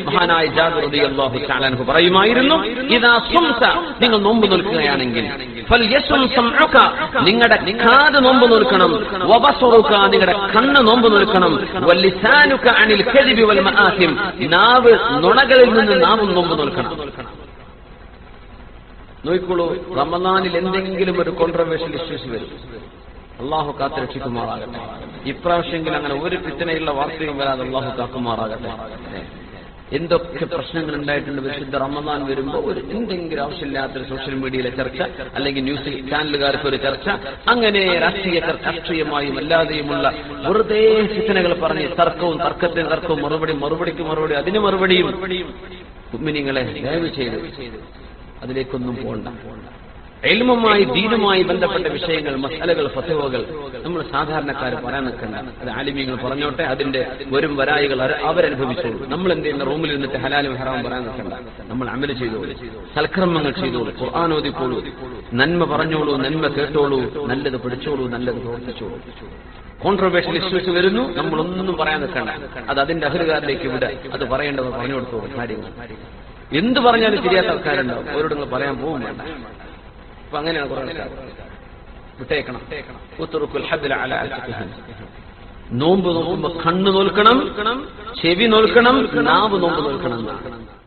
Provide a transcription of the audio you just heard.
മഹാനായ ജാബിർ റളിയല്ലാഹു തആല പറയുമായിരുന്നു ഇദാ സുംത നിങ്ങൾ നോമ്പ് നിൽക്കുകയാണെങ്കിൽ നിങ്ങളുടെ കാത് നോമ്പ് നോൽക്കണം വബസറുക നിങ്ങളുടെ കണ്ണ് നോമ്പ് നിൽക്കണം വല്ലിസാനുക അനിൽ കദിബി വൽ മആസിം നാവ് നുണകളിൽ നിന്ന് നാവും നോമ്പ് നോൽക്കണം. നോയിക്കോളൂ റമദാനിൽ എന്തെങ്കിലും ഒരു കോൺട്രവേഴ്ഷ്യൽ ഇഷ്യൂസ് വരും. അള്ളാഹു കാത്ത് രക്ഷിക്കുമാറാകട്ടെ. ഇപ്രാവശ്യമെങ്കിലും അങ്ങനെ ഒരു പിത്തനയുള്ള വാർത്തയും വരാതെ അള്ളാഹു കാക്കുമാറാകട്ടെ. എന്തൊക്കെ പ്രശ്നങ്ങൾ ഉണ്ടായിട്ടുണ്ട്? വിശുദ്ധ റമദാൻ വരുമ്പോൾ ഒരു എന്തെങ്കിലും ആവശ്യമില്ലാത്തൊരു സോഷ്യൽ മീഡിയയിലെ ചർച്ച അല്ലെങ്കിൽ ന്യൂസ് ചാനലുകാർക്ക് ഒരു ചർച്ച അങ്ങനെ രാഷ്ട്രീയ രാഷ്ട്രീയമായും അല്ലാതെയുമുള്ള വെറുതെ സൂചനകൾ പറഞ്ഞ് തർക്കവും തർക്കത്തിന് തർക്കവും മറുപടി മറുപടിക്ക് മറുപടി അതിന് മറുപടിയും കുമ്മിനിങ്ങളെ ദയവ് ചെയ്ത് അതിലേക്കൊന്നും പോകണ്ട എൽമുമായി ദീനുമായി ബന്ധപ്പെട്ട വിഷയങ്ങൾ മസാലകൾ ഫസവുകൾ നമ്മൾ സാധാരണക്കാർ പറയാൻ നിൽക്കണ്ട. അത് ആലിമ്യങ്ങൾ പറഞ്ഞോട്ടെ അതിന്റെ വരും വരായികൾ അവരനുഭവിച്ചോളൂ. നമ്മൾ എന്ത് ചെയ്യുന്ന? റൂമിൽ നിന്നിട്ട് ഹലാലും ഹറാം പറയാൻ നിൽക്കണ്ട. നമ്മൾ അമൽ ചെയ്തോളൂ. സൽക്രമങ്ങൾ ചെയ്തോളൂ. ഖുർആൻ ഓതിക്കോളൂ. നന്മ പറഞ്ഞോളൂ നന്മ കേട്ടോളൂ നല്ലത് പഠിച്ചോളൂ നല്ലത് പ്രവർത്തിച്ചോളൂ. കോൺട്രവേഴ്ഷ്യൽ ഇഷ്യൂസ് വരുന്നു. നമ്മളൊന്നും പറയാൻ നിൽക്കണ്ട. അത് അതിന്റെ അഹരുകാരിലേക്ക് ഇവിടെ അത് പറയേണ്ടത് പറഞ്ഞു കൊടുത്തോളൂ കാര്യങ്ങൾ. എന്ത് പറഞ്ഞാലും ശരിയാത്ത ആൾക്കാരുണ്ടാവും. അവരോട് നിങ്ങൾ പറയാൻ പോകും വേണ്ട. അപ്പൊ അങ്ങനെയാണ് കുറെ വിട്ടേക്കണം. ഉത്തറുക്കുൽ ഹദ്ല അല. നോമ്പ് നോക്കുമ്പോ കണ്ണ് നോൽക്കണം ചെവി നോൽക്കണം നാവ് നോമ്പ് നോൽക്കണം എന്നാണ്.